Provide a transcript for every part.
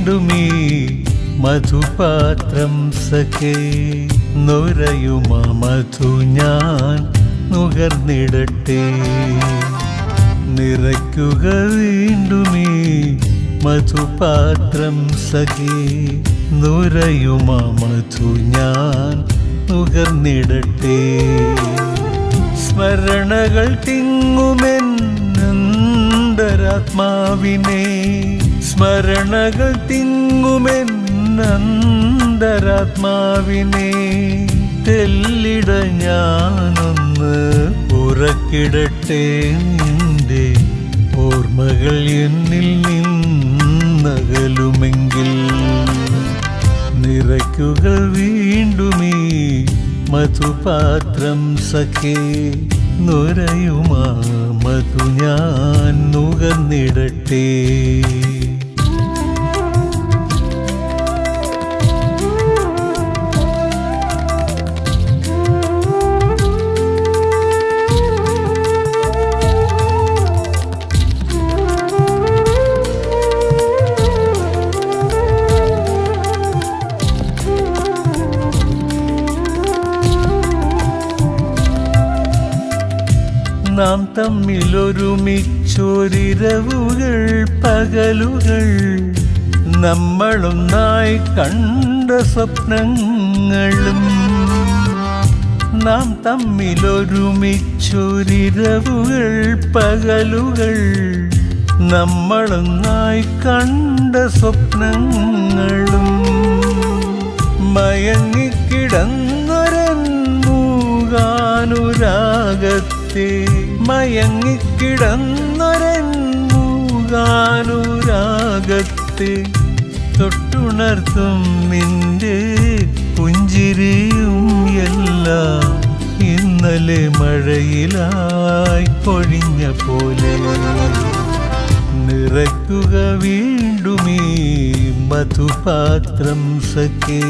നിറയ്ക്കുക വീണ്ടും ഈ മധുപാത്രം സഖേ. നുരയുമ മധു ഞാൻ നുകർന്നിടട്ടെ. നിറയ്ക്കുക വീണ്ടും ഈ മധുപാത്രം സഖേ. നുരയുമ മധു ഞാൻ നുകർന്നിടട്ടെ. സ്മരണകൾ തിങ്ങുമെന്നന്തരാത്മാവിനെ. സ്മരണകൾ തിങ്ങുമെന്നന്തരാത്മാവിനെ തെല്ലിട ഞാനൊന്ന് ഉറക്കിടട്ടെ നിന്റെ ഓർമ്മകൾ എന്നിൽ നിന്നകലുമെങ്കിൽ നിറയ്ക്കുക വീണ്ടുമീ മധുപാത്രം സഖേ നുരയുമാ മധു ഞാൻ നുകർന്നിടട്ടെ തമ്മിലൊരുമിച്ചൊരിരവുകൾ പകലുകൾ നമ്മളൊന്നായി കണ്ട സ്വപ്നങ്ങളും നാം തമ്മിലൊരുമിച്ചൊരിരവുകൾ പകലുകൾ നമ്മളൊന്നായി കണ്ട സ്വപ്നങ്ങളും മയങ്ങിക്കിടന്നൊരൻ മൂകാനുരാഗത്തെ മയങ്ങിക്കിടന്നൊരൻ മൂകാനുരാഗത്തെ തൊട്ടുണർത്തും നിന്റെ പുഞ്ചിരിയും എല്ലാം ഇന്നലെ മഴയിലായി പൊഴിഞ്ഞ പോലെ. നിറയ്ക്കുക വീണ്ടുമീ മധുപാത്രം സഖേ.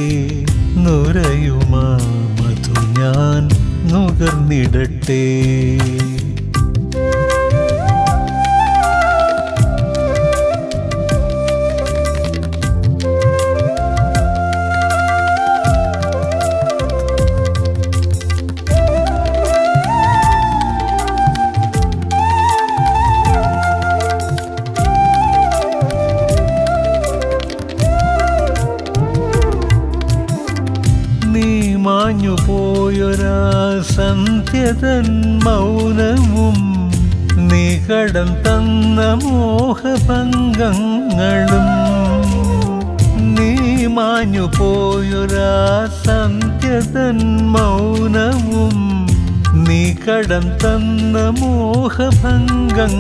നുരയുമാ മധു ഞാൻ നുകർന്നിടട്ടെ. കടം തന്ന മോഹഭംഗങ്ങളും നീ മാഞ്ഞു പോയൊരാ സന്ധ്യതൻ മൗനവും നീ കടം തന്ന മോഹഭംഗങ്ങളും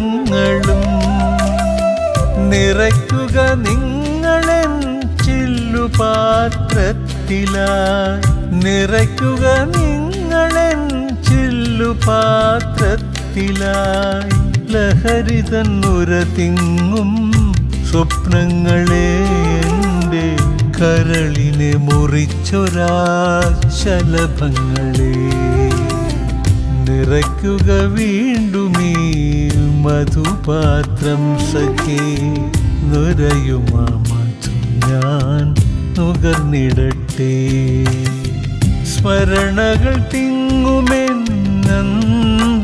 നിറയ്ക്കുക നിങ്ങളെൻ ചില്ലുപാത്രത്തിലായി നിറയ്ക്കുക നിങ്ങളെൻ ചില്ലുപാത്രത്തിലായി ലഹരിതൻ നുര തിങ്ങും സ്വപ്നങ്ങളെ എന്റെ കരളിനെ മുറിച്ചൊരാ ശലഭങ്ങളെ നിറയ്ക്കുക വീണ്ടുമീ മധുപാത്രം സഖേ. നുരയുമാ ഞാൻ നുകർന്നിടട്ടെ. സ്മരണകൾ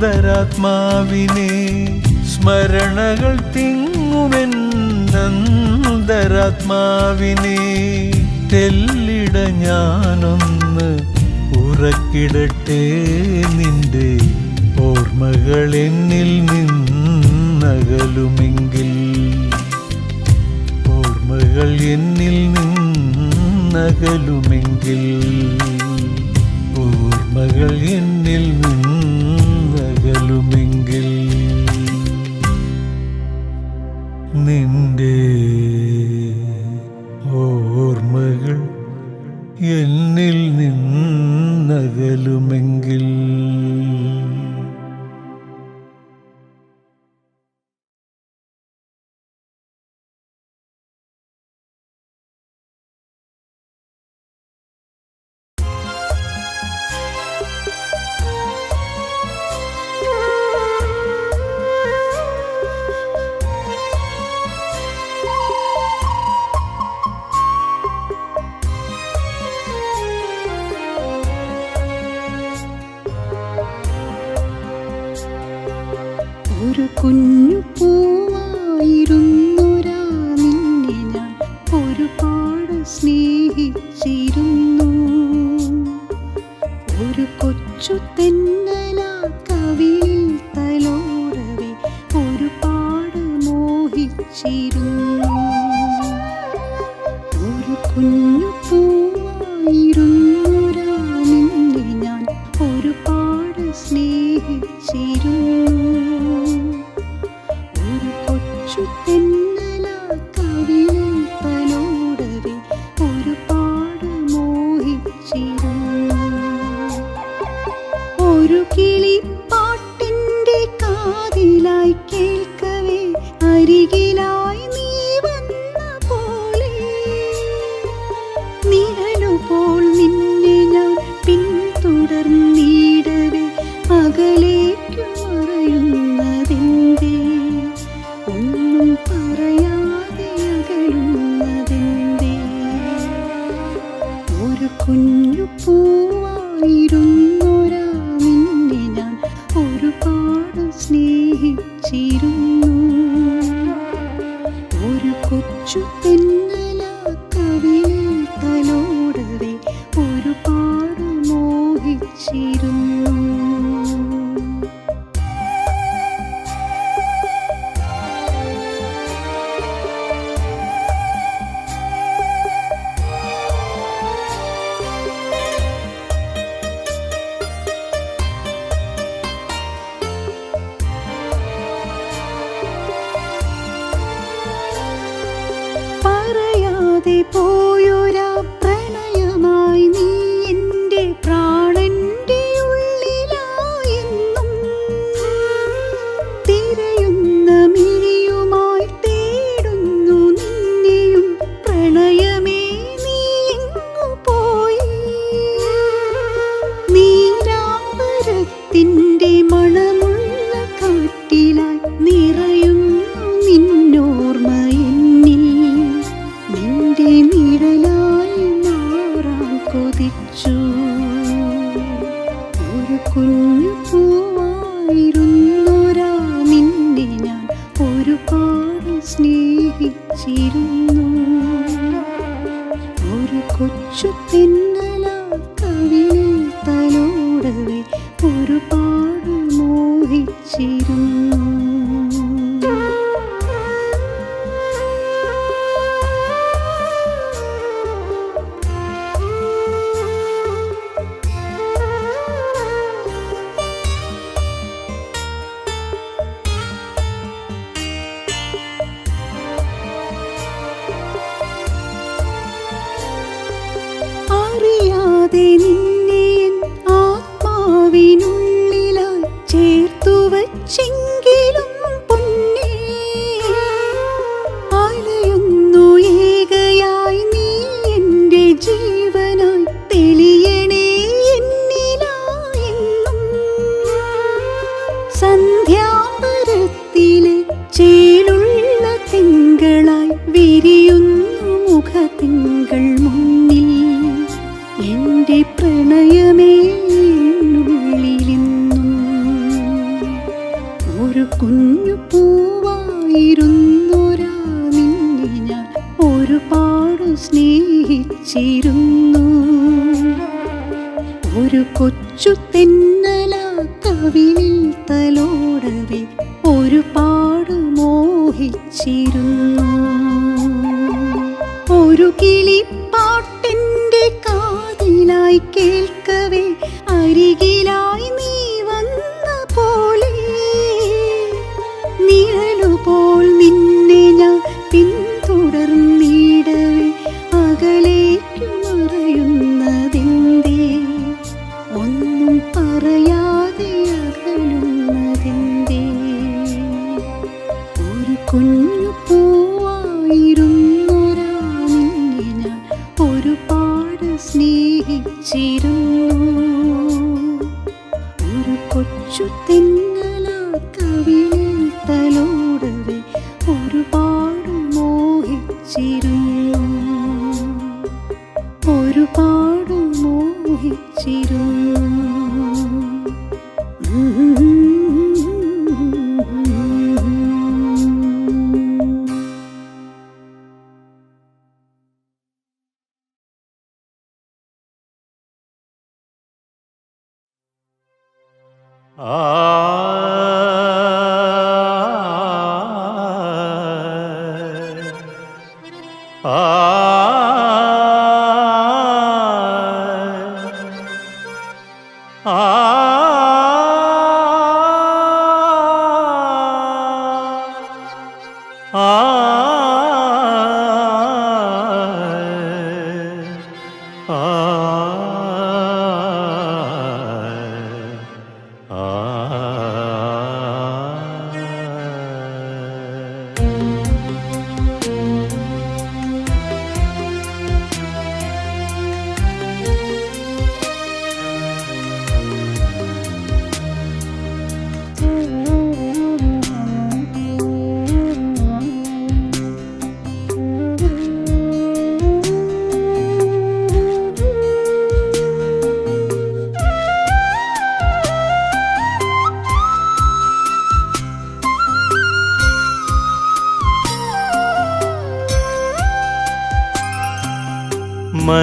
തിങ്ങുമെന്നന്തരാത്മാവിനെ സ്മരണകൾ തിങ്ങുമെന്നന്തരാത്മാവിനെ തെല്ലിട ഞാനൊന്ന് ഉറക്കിടട്ടെ നിന്റെ ഓർമ്മകൾ എന്നിൽ നിന്നകലുമെങ്കിൽ. ഓർമ്മകൾ എന്നിൽ നിന്നകലുമെങ്കിൽ. ഓർമ്മകൾ എന്നിൽ നിന്നകലുമെങ്കിൽ 幸福。സ്നേഹിച്ചിരുന്നു. ഒരു കൊച്ചു ചിരിച്ചിരുന്നു ഒരു കൊച്ചു തെന്നല കവിളിൽ തലോടവി ഒരുപാട് മോഹിച്ചിരുന്നു. ഒരു കിളി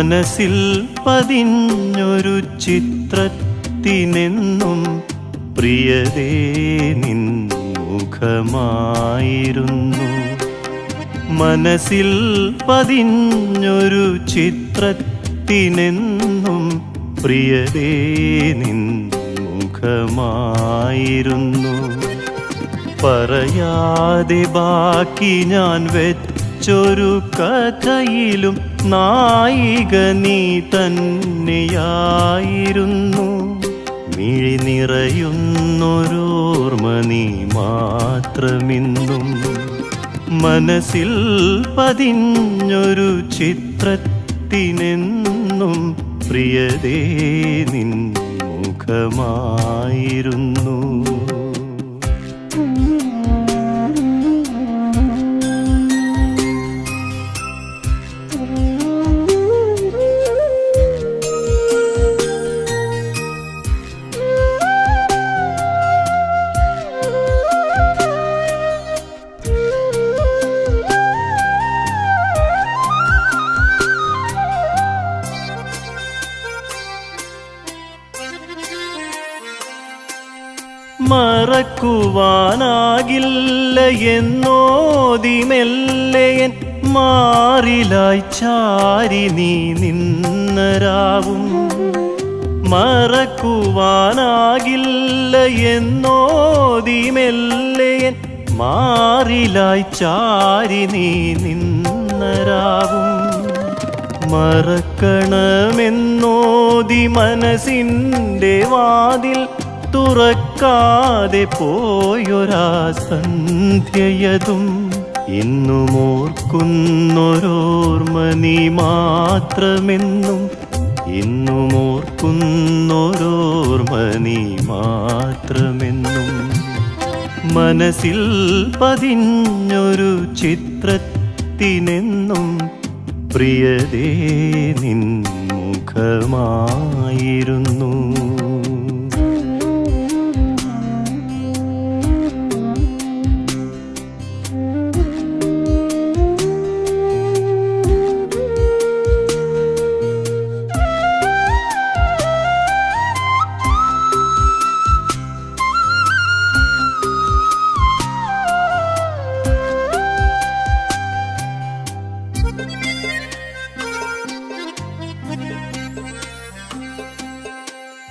മനസ്സിൽ പതിഞ്ഞൊരു ചിത്രത്തിനെന്നും പ്രിയതേ നിൻ മുഖമായിരുന്നു. മനസ്സിൽ പതിഞ്ഞൊരു ചിത്രത്തിനെന്നും പ്രിയതേ നിൻ മുഖമായിരുന്നു. പറയാതെ ബാക്കി ഞാൻ വെച്ചൊരു കഥയിലും നായിക നീ തന്നെയായിരുന്നു. മിഴി നിറയുന്നൊരോർമ്മ നീ മാത്രമിന്നും. മനസ്സിൽ പതിഞ്ഞൊരു ചിത്രത്തിനെന്നും പ്രിയതേ നിൻ മുഖമായിരുന്നു. മറക്കുവാനാകില്ല എന്നോതി മാറിലായി ചാരി നീ നിന്നരാവും. മറക്കുവാനാകില്ല എന്നോതിമെല്ലയൻ മാറിലായി ചാരി നീ നിന്നരാവും. മറക്കണമെന്നോതി മനസ്സിന്റെ വാതിൽ തുറക്കാതെ പോയൊരാ സന്ധ്യയതും ഇന്നും ഓർക്കുന്നൊരോർമ്മ നീ മാത്രമെന്നും ഇന്നും ഓർക്കുന്നൊരോർമ്മ നീ മാത്രമെന്നും മനസ്സിൽ പതിഞ്ഞൊരു ചിത്രത്തിനെന്നും പ്രിയതേ നിൻ മുഖമായിരുന്നു.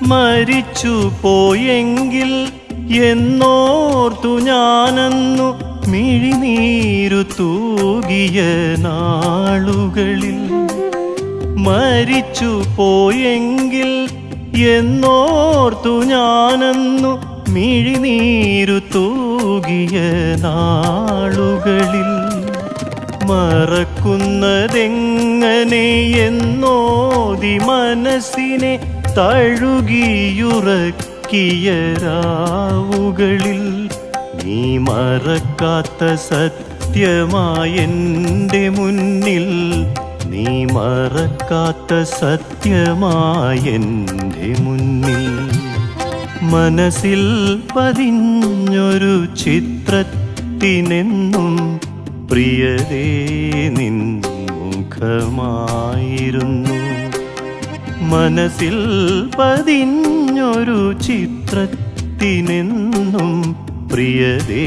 മരിച്ചു പോയെങ്കിൽ എന്നോർത്തു ഞാനന്നു മിഴിനീരു തൂകിയ നാളുകളിൽ. മരിച്ചു പോയെങ്കിൽ എന്നോർത്തു ഞാനന്നു മിഴിനീരു തൂകിയ നാളുകളിൽ. മറക്കുന്നതെങ്ങനെ എന്നോതി മനസ്സിനെ തഴുകിയുറക്കിയ രാവുകളിൽ നീ മറക്കാത്ത സത്യമായെന്റെ മുന്നിൽ നീ മറക്കാത്ത സത്യമായെന്റെ മുന്നിൽ മനസ്സിൽ പതിഞ്ഞൊരു ചിത്രത്തിനെന്നും പ്രിയരേ നിൻ മുഖമായിരുന്നു. മനസ്സിൽ പതിഞ്ഞൊരു ചിത്രത്തിനെന്നും പ്രിയതേ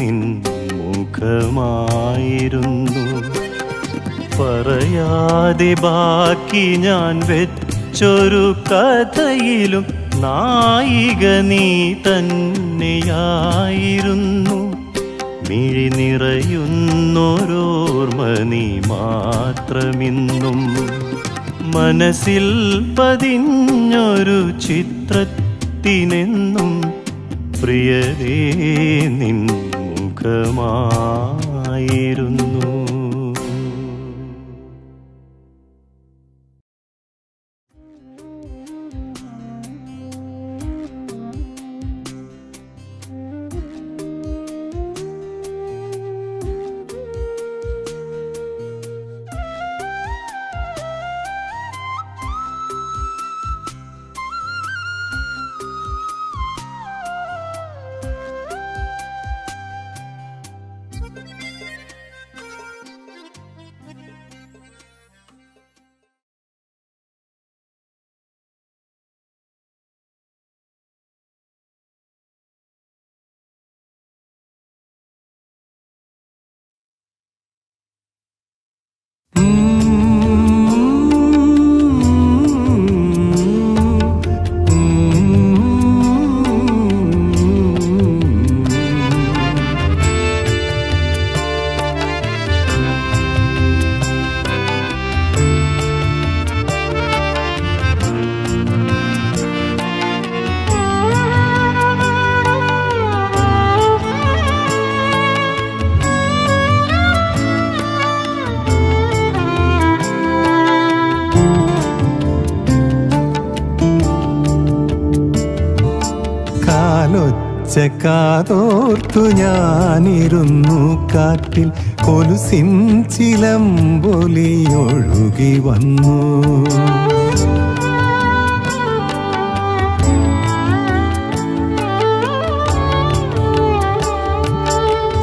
നിൻ മുഖമായിരുന്നു. പറയാതെ ബാക്കി ഞാൻ വെച്ചൊരു കഥയിലും നായിക നീ തന്നെയായിരുന്നു. മിഴി നിറയുന്നൊരോർമ്മ നീ മാത്രമിന്നും. മനസ്സിൽ പതിഞ്ഞൊരു ചിത്രത്തിനെന്നും പ്രിയരേ നിൻ മുഖമായിരുന്നു. ഞാനിരുന്നു കാറ്റിൽ കൊലുസിൻ ചിലമ്പൊലി വന്നു.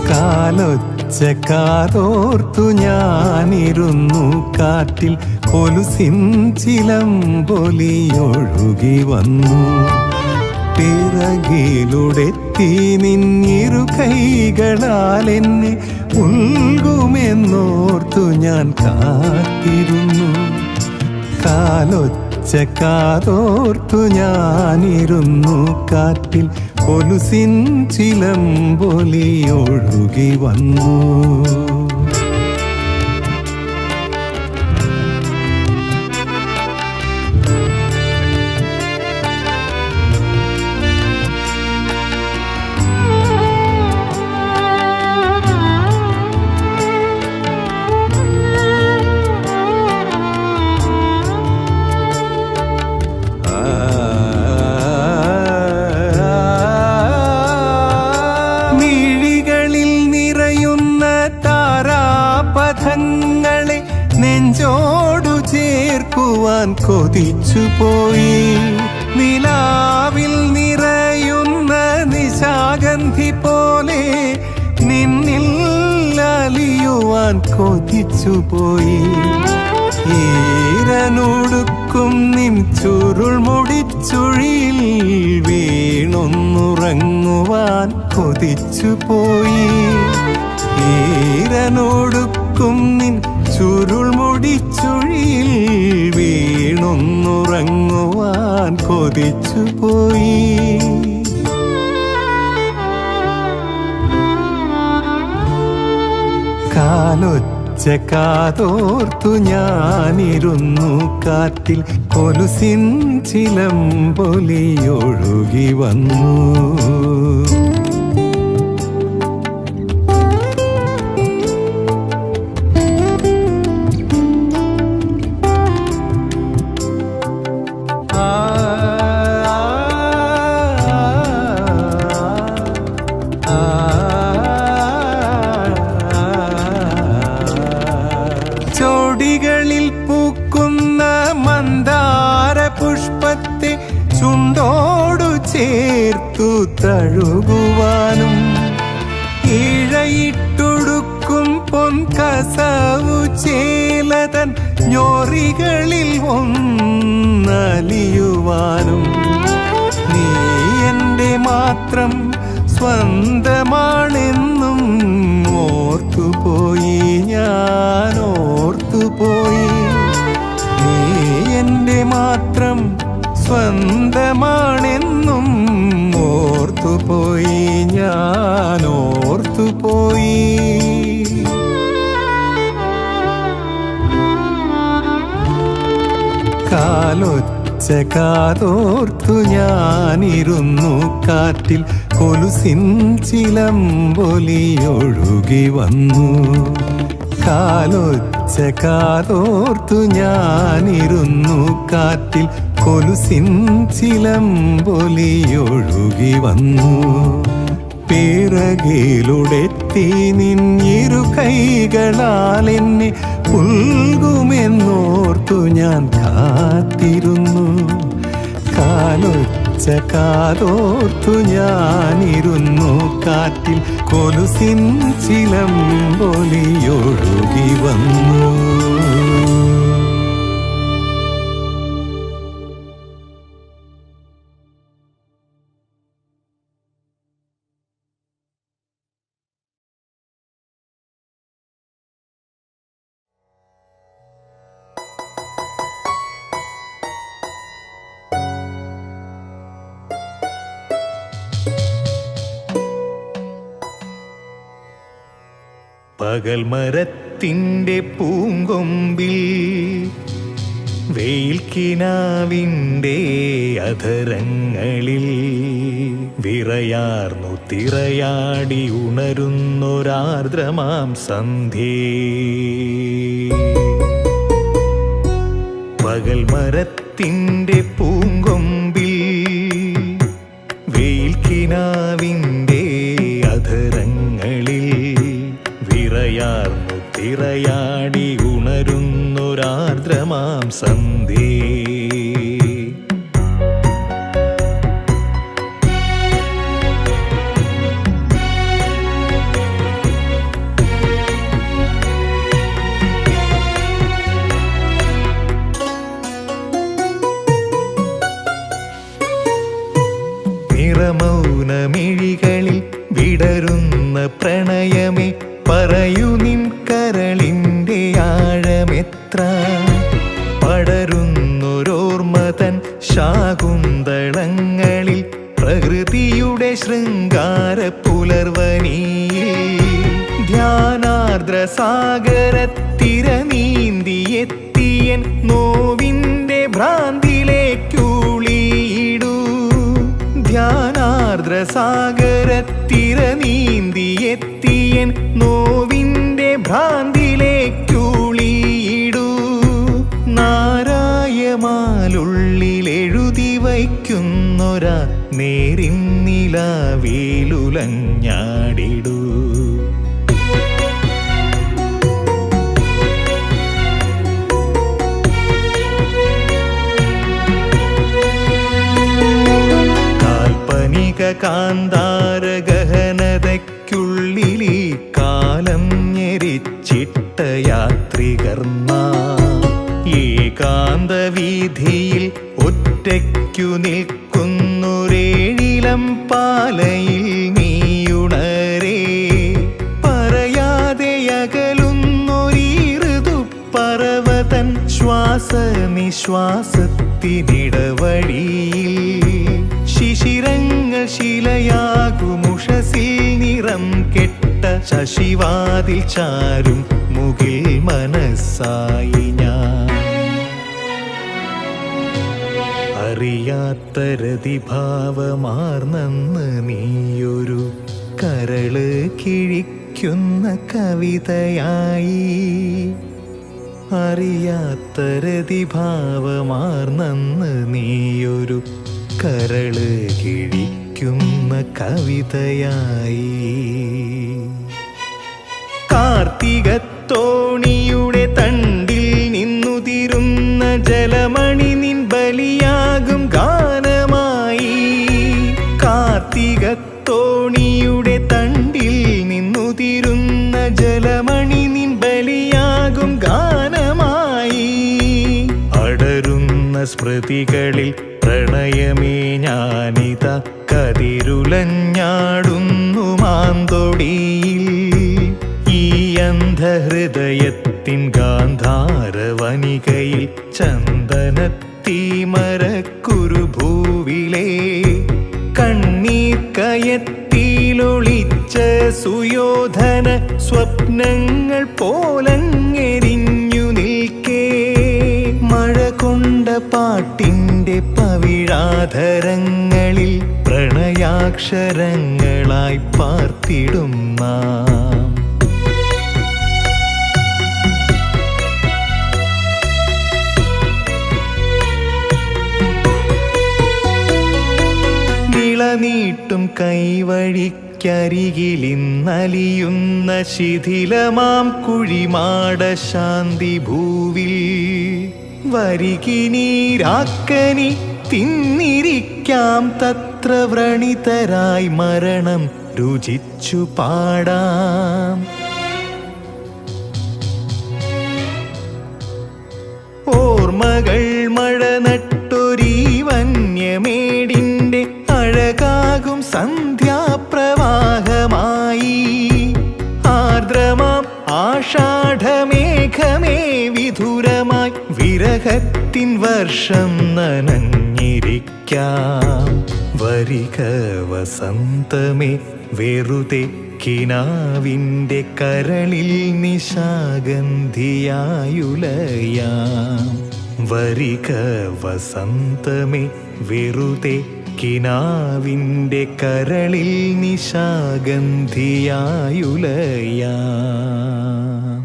കാലൊച്ച കാതോർത്തു ഞാനിരുന്നു കാറ്റിൽ കൊലുസിൻ ചിലമ്പൊലി വന്നു. പിറകിലുടെത്തി നിന്നിരു കൈകളാൽ എന്നെ ഉൾകുമെന്നോർത്തു ഞാൻ കാത്തിരുന്നു. കാലൊച്ച കാതോർത്തു ഞാനിരുന്നു. കാറ്റിൽ കൊലുസിൻ ചിലമ്പൊലി ഒഴുകി വന്നു. ചേർക്കുവാൻ കൊതിച്ചു പോയി നിലാവിൽ നിറയുന്ന നിശാഗന്ധി പോലെ നിന്നിൽ അലിയുവാൻ കൊതിച്ചു പോയി ഈരനൊടുക്കും നിൻ ചുരുൾ മുടിച്ചുഴിയിൽ വീണൊന്നുറങ്ങുവാൻ കൊതിച്ചു പോയി ഈരനൊടുക്കും നിൻ ചുരുൾ മുടിച്ചുഴിയിൽ വീണൊന്നുറങ്ങുവാൻ കൊതിച്ചു പോയി കാലൊച്ച കാതോർത്തു ഞാനിരുന്നു കാറ്റിൽ കൊലുസിൻ ചിലം പൊലിയൊഴുകി വന്നു. ഞൊറികളിൽ ഒന്നലിയുവാനും നീ എന്റെ മാത്രം സ്വന്തമാണെന്നും ഓർത്തുപോയി ഞാൻ ഓർത്തുപോയി. നീ എന്റെ മാത്രം സ്വന്തമാണെന്നും ഓർത്തുപോയി ഞാൻ കാതോർത്തു ഞാനിരുന്നു കാറ്റിൽ കൊലുസിൻ ചിലമ്പൊലിയൊഴുകി വന്നു. കാലൊച്ച കാതോർത്തു ഞാനിരുന്നു കാറ്റിൽ കൊലുസിൻ ചിലമ്പൊലിയൊഴുകി വന്നു. പിറകിലുടെത്തി നിന്നിരു കൈകളാൽ എന്നെ പുൽകുമെന്നോർത്തു ഞാൻ കാത്തിരുന്നു. കാലൊച്ച കാതോർത്തു ഞാനിരുന്നു. കാറ്റിൽ കൊലുസിൻ ചിലം പൊലിയൊഴുകി വന്നു. പകൽ മരത്തിന്റെ പൂങ്കൊമ്പിൽ വെയിൽക്കിനാവിന്റെ അധരങ്ങളിൽ വിറയാർന്നു തിറയാടി ഉണരുന്നൊരാർദ്രമാം സന്ധ്യേ. പകൽ മരത്തിന്റെ പൂങ്കൊമ്പിൽ തിറയാടി ഉണരുന്നൊരാർദ്രമാം സന്ധ്യേ ശൃംഗാര പുലർവനിയിൽ ധ്യാനാർദ്ര സാഗരത്തിര നീന്തിയെത്തിയൻ നോവിന്റെ ഭ്രാന്തിലേക്കുളിയിടൂ ധ്യാനാർദ്ര സാഗരത്തിര നീന്തിയെത്തിയൻ നോവിന്റെ ഭ്രാന്തിലേക്കുളിയിടൂ നാരായമാലുള്ളിലെഴുതി വയ്ക്കുന്നൊരാ നേരിൻ നിലവേലുലഞ്ഞാടിടൂ. കാൽപ്പനിക കാന്താര ഗഹനതയ്ക്കുള്ളിലീ കാലം ഞെരിച്ചിട്ട യാത്രികർന്ന ഏകാന്ത വീതിയിൽ ഒറ്റയ്ക്കു നിൽക്കുന്നൊരേഴിലം പാലയിൽ നീയുണരേ. പറയാതെ അകലുന്നൊരീ ഋതുപ്പറവതൻ ശ്വാസ നിശ്വാസത്തിനിടവഴിയിൽ ശിശിരങ്ങൾ ശിലയാകുമുഷസിൽ നിറം കെട്ട ശശിവാതിൽ ചാരും മുകിൽ മനസ്സായി ഞാൻ. അറിയാത്ത രതിഭാവമാർന്നെന്ന് നീയൊരു കരൾ കിഴിക്കുന്ന കവിതയായി. അറിയാത്ത രതിഭാവമാർന്നെന്ന് നീയൊരു കരൾ കിഴിക്കുന്ന കവിതയായി. കാർത്തികത്തോണിയുടെ തണ്ടിൽ നിന്നുതിരുന്ന ജലമണി നിൻ ബലിയാകും സ്മൃതികളിൽ പ്രണയമേ ഞാനിത കതിരുലഞ്ഞാടുന്നു മാന്തൊടിയിൽ. ഈ അന്ധഹൃദയത്തിൻ ഗാന്ധാരവനികയിൽ ചന്ദനത്തീമരക്കുരു ഭൂവിലെ കയത്തിലൊളിച്ച സുയോധന സ്വപ്നങ്ങൾ പോലങ്ങെരിഞ്ഞു കൊണ്ട പാട്ടിന്റെ പവിഴാധരങ്ങളിൽ പ്രണയാക്ഷരങ്ങളായി പാർത്തിടും നാം. നിളനീട്ടും കൈവഴിക്കരികിലിന്നലിയുന്ന ശിഥിലമാം കുഴിമാട ശാന്തി ഭൂവിൽ വരികിനീരാക്കനി തിന്നിരിക്കാം തത്ര വ്രണിതരായി മരണം രുചിച്ചു പാടാം. ഓർമ്മകൾ മഴ നട്ടൊരീ വന്യമേടിന്റെ അഴകാകും സന്ധ്യാപ്രവാഹമായി. ആർദ്രമാം ആഷാഢമേഘമേ വിധുരമായി വിരഹത്തിൻ വർഷം നനഞ്ഞിരിക്കാം. വരിക വസന്തമേ വെറുതെ കിനാവിന്റെ കരളിൽ നിശാഗന്ധിയായുലയാം. വരിക വസന്തമേ വെറുതെ കിനാവിന്റെ കരളിൽ നിശാഗന്ധിയായുലയാം.